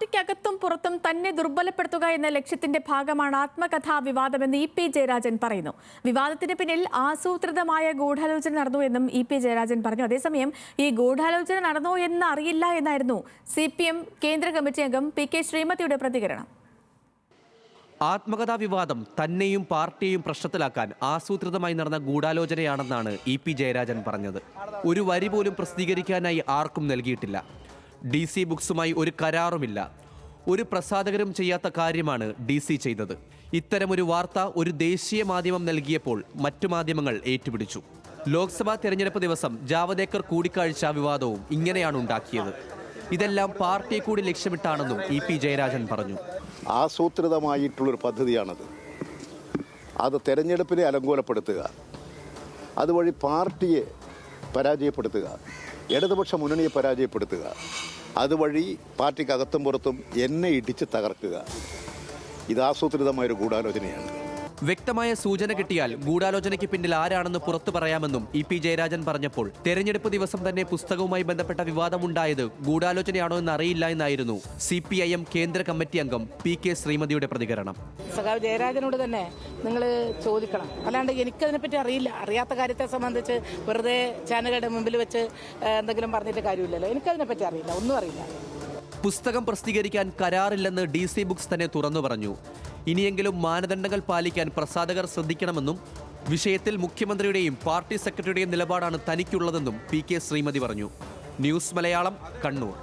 പാർട്ടിക്കകത്തും പുറത്തും തന്നെ ദുർബലപ്പെടുത്തുക എന്ന ലക്ഷ്യത്തിന്റെ ഭാഗമാണ് ആത്മകഥാ വിവാദമെന്ന് ഇ പി ജയരാജൻ പറയുന്നു. വിവാദത്തിന് പിന്നിൽ ആസൂത്രിതമായ ഗൂഢാലോചന നടന്നു എന്നും ഇ പി ജയരാജൻ പറഞ്ഞു. അതേസമയം ഈ ഗൂഢാലോചന നടന്നോ എന്ന് അറിയില്ല എന്നായിരുന്നു സി പി എം കേന്ദ്ര കമ്മിറ്റി അംഗം പി കെ ശ്രീമതിയുടെ പ്രതികരണം. ആത്മകഥാ വിവാദം തന്നെയും പാർട്ടിയെയും പ്രശ്നത്തിലാക്കാൻ ആസൂത്രിതമായി നടന്ന ഗൂഢാലോചനയാണെന്നാണ് ഇ പി ജയരാജൻ പറഞ്ഞത്. ഒരു വരി പോലും പ്രസിദ്ധീകരിക്കാനായി ആർക്കും നൽകിയിട്ടില്ല. ഡി സി ബുക്സുമായി ഒരു കരാറുമില്ല. ഒരു പ്രസാധകരും ചെയ്യാത്ത കാര്യമാണ് ഡി സി ചെയ്തത്. ഇത്തരമൊരു വാർത്ത ഒരു ദേശീയ മാധ്യമം നൽകിയപ്പോൾ മറ്റു മാധ്യമങ്ങൾ ഏറ്റുപിടിച്ചു. ലോക്സഭാ തെരഞ്ഞെടുപ്പ് ദിവസം ജാവദേക്കർ കൂടിക്കാഴ്ച വിവാദവും ഇങ്ങനെയാണ് ഉണ്ടാക്കിയത്. ഇതെല്ലാം പാർട്ടിയെ കൂടി ലക്ഷ്യമിട്ടാണെന്നും ഇ പി ജയരാജൻ പറഞ്ഞു. ആസൂത്രിതമായിട്ടുള്ളൊരു പദ്ധതിയാണത്. അത് തെരഞ്ഞെടുപ്പിനെ അലങ്കോലപ്പെടുത്തുക. അതുവഴി പാർട്ടിയെ പരാജയപ്പെടുത്തുക. ഇടതുപക്ഷ മുന്നണിയെ പരാജയപ്പെടുത്തുക. അതുവഴി പാർട്ടിക്കകത്തും പുറത്തും എന്നെ ഇടിച്ച് തകർക്കുക. ഇത് ആസൂത്രിതമായൊരു ഗൂഢാലോചനയാണ്. വ്യക്തമായ സൂചന കിട്ടിയാൽ ഗൂഢാലോചനയ്ക്ക് പിന്നിൽ ആരാണെന്ന് പുറത്തു പറയാമെന്നും ഇ പി ജയരാജൻ പറഞ്ഞപ്പോൾ തെരഞ്ഞെടുപ്പ് ദിവസം തന്നെ പുസ്തകവുമായി ബന്ധപ്പെട്ട വിവാദമുണ്ടായത് ഗൂഢാലോചനയാണോ എന്ന് അറിയില്ല എന്നായിരുന്നു സി പി ഐ എം കേന്ദ്ര കമ്മിറ്റി അംഗം പി കെ ശ്രീമതിയുടെ പ്രതികരണം. സഖാവ് ജയരാജനോട് തന്നെ നിങ്ങൾ ചോദിക്കണം. അല്ലാണ്ട് എനിക്കതിനെപ്പറ്റി അറിയില്ല. അറിയാത്ത കാര്യത്തെ സംബന്ധിച്ച് വെറുതെ ചാനലുകളുടെ മുമ്പിൽ വെച്ച് എന്തെങ്കിലും പറഞ്ഞിട്ട് കാര്യമില്ലല്ലോ. എനിക്കതിനെപ്പറ്റി അറിയില്ല. ഒന്നും അറിയില്ല. പുസ്തകം പ്രസിദ്ധീകരിക്കാൻ കരാറില്ലെന്ന് ഡി സി ബുക്സ് തന്നെ തുറന്നു പറഞ്ഞു. ഇനിയെങ്കിലും മാനദണ്ഡങ്ങൾ പാലിക്കാൻ പ്രസാധകർ ശ്രദ്ധിക്കണമെന്നും വിഷയത്തിൽ മുഖ്യമന്ത്രിയുടെയും പാർട്ടി സെക്രട്ടറിയുടെയും നിലപാടാണ് തനിക്കുള്ളതെന്നും പി കെ ശ്രീമതി പറഞ്ഞു. ന്യൂസ് മലയാളം കണ്ണൂർ.